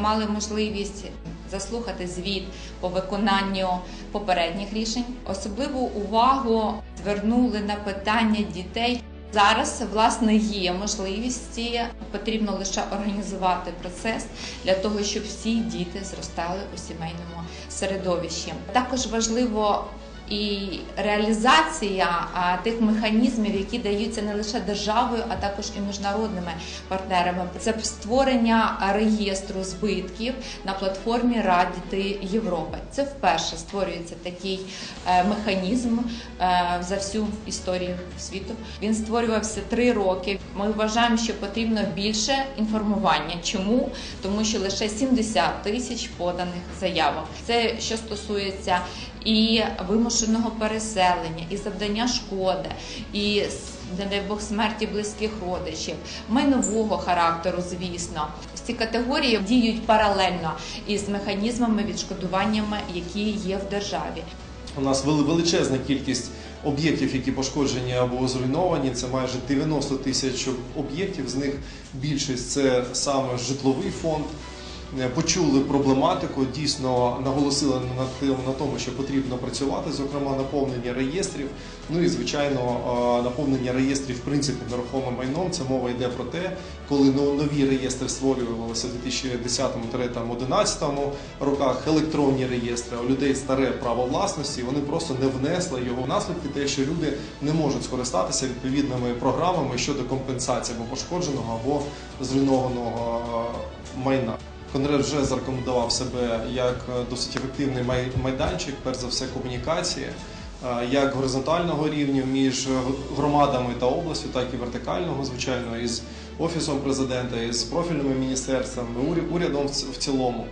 мали можливість заслухати звіт по виконанню попередніх рішень. Особливу увагу звернули на питання дітей. Зараз власне є можливості, потрібно лише організувати процес для того, щоб всі діти зростали у сімейному середовищі. Також важливо і реалізація тих механізмів, які даються не лише державою, а також і міжнародними партнерами. Це створення реєстру збитків на платформі Ради Європи. Це вперше створюється такий е, механізм е, за всю історію світу. Він створювався три роки. Ми вважаємо, що потрібно більше інформування. Чому? Тому що лише 70 тисяч поданих заявок. Це що стосується і вимушеного переселення, і завдання шкоди, і не дай Бог смерті близьких родичів, майнового характеру, звісно. Ці категорії діють паралельно із механізмами відшкодуваннями, які є в державі. У нас величезна кількість об'єктів, які пошкоджені або зруйновані. Це майже 90 тисяч об'єктів. З них більшість це саме житловий фонд. Е, Почули проблематику, дійсно наголосили на тому, що потрібно працювати, зокрема наповнення реєстрів. Ну і звичайно, е, наповнення реєстрів в принципі нерухомим майном. Це мова йде про те, коли нові реєстри створювалися в 2010-2011 роках, електронні реєстри, у людей старе право власності, вони просто не внесли його наслідки, те, що люди не можуть скористатися відповідними програмами щодо компенсації або пошкодженого або зруйнованого е, майна. Конрад вже зарекомендував себе як е, досить ефективний майданчик, перш за все комунікації, е, як горизонтального рівня між громадами та областю, так і вертикального, звичайно, із офісом президента, із профільними міністерствами, урядом в цілому.